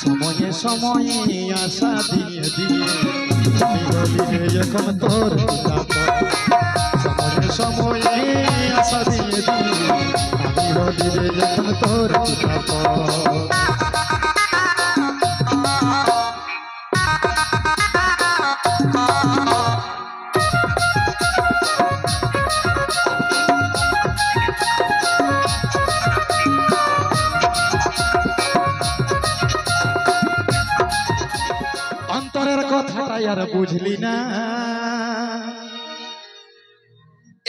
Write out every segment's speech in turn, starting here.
সময়ে সময়ে আশা দিয়ে দিয়ে রে এখন তোর সময়ে সময়ে আশা দিয়ে দিয়ে আমি এখন তোর অন্তরের কথাটাই আর বুঝলি না।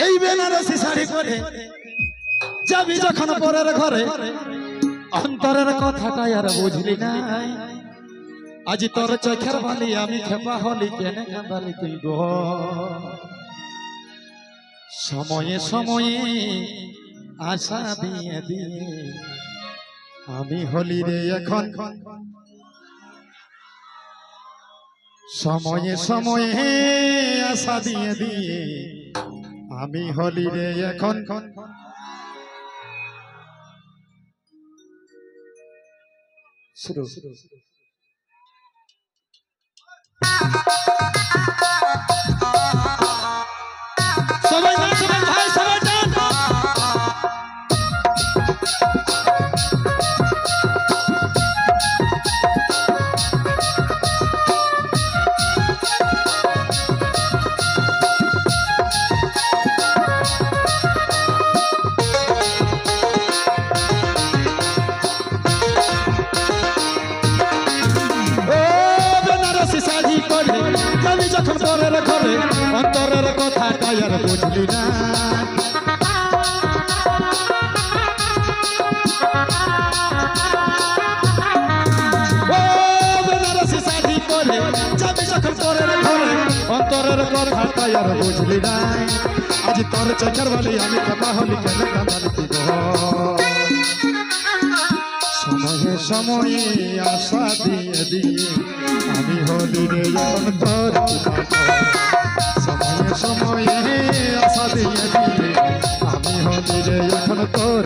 এই বেনারসি শাড়ি করে যাবি যখন পরের ঘরে, অন্তরের কথাটাই আর বুঝলি না। আজি তোর চোখের বালি আমি খেপা হলি, কেনে কাঁদালি তুই গো। সময়ে সময়ে আশা দিয়ে দিয়ে আমি হলি রে এখন। সময়ে সময়ে আশা দিয়ে দিয়ে আমি হলি রে এখন। শুরু। যখন পরের ঘরে, অন্তরের কথা আর বুঝলি না অন্তরের কথা আর বুঝলি না আজ তোর চোখের বলি আমি কথা হলি কেন কাঁদালি তুই গো? সময়ে সময়ে আশা দিয়ে দিয়ে এখন তোর সময়ে সময়ে আশা দিয়ে দিয়ে আমি হলি রে এখন তোর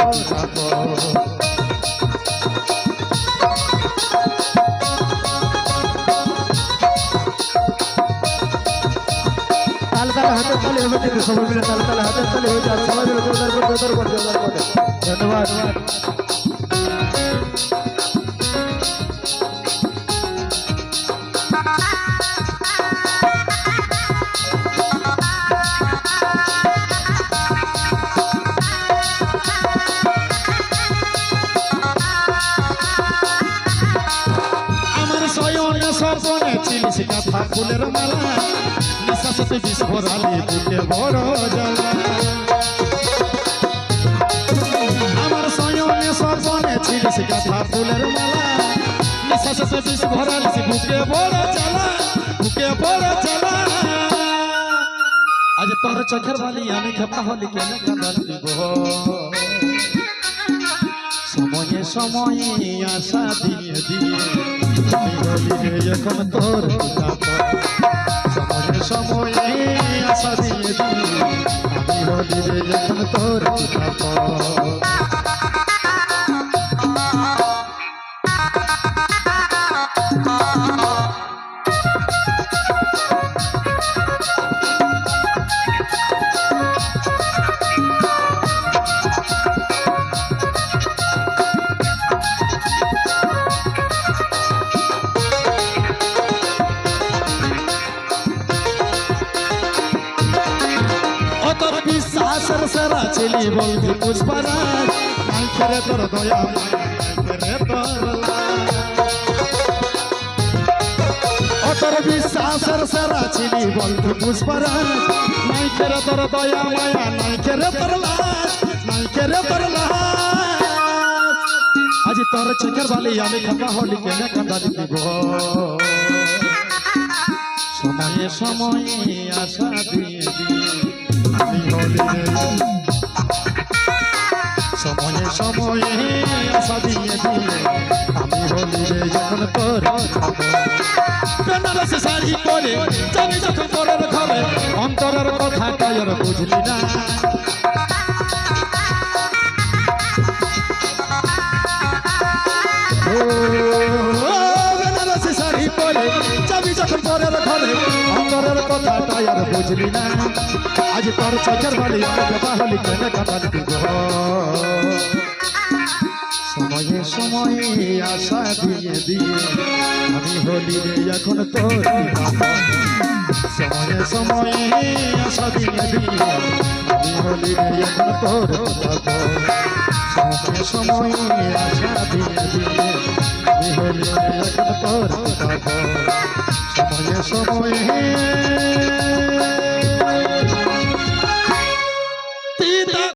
সবাই মিলে তালে তালে হাতের তালে হয়ে যায় সবাই মিলে ধন্যবাদ। স্বপনে ছিলিস কথা ফুলের মালা, নিঃশ্বাসতে বিষ ভরালি বুকে বড় জ্বালা আমার শয়নে স্বপনে ছিলিস কথা ফুলের মালা, নিঃশ্বাসতে বিষ ভরালি বুকে বড় জ্বালা বুকে বড় জ্বালা আজ তোর চোখের বালি আমি খেপা হলি কেন সময়ে সময়ে আশা দিয়ে দিয়ে। এখন তোর সময়ে সময়ে আশা দিয়ে দিয়ে আমি হলি রে এখন তোর সেরা ছেলে বলবি পুষ্পরাজ নাই খেরে তোর দয়া খেরে তোর। অতর বিশ্বাসের সেরা ছেলে বলবি পুষ্পরাজ নাই খেরে তোর দয়া মায়া, নাই খেরে তোর লাজ, নাই খেরে তোর লাজ আজ তোর চোখের বালি আমি খাপা হলি কেনে কাঁদালি দিব সময়ে সময়ে আশা দিয়ে দিয়ে তোর বেনারসি শাড়ি পরে যাবি যখন পরের ঘরে, অন্তরের কথা কায়র বুঝলি না। বেনারসি শাড়ি পরে যাবি যখন পরের ঘরে, অন্তরের কথাটাই আর বুঝলি না। আজ তোর চোখের বাড়ি বাহলি কেনে কাটালি দিব সময়ে সময়ে আশা দিয়ে দিয়ে আমি হলি রে এখন তোর। সময়ে সময়ে আশা দিয়ে দিয়ে আমি হলি রে এখন তোর সময়ে সময়ে আশা দিয়ে দিয়ে আমি হলি রে এখন তোর সময়ে সময়ে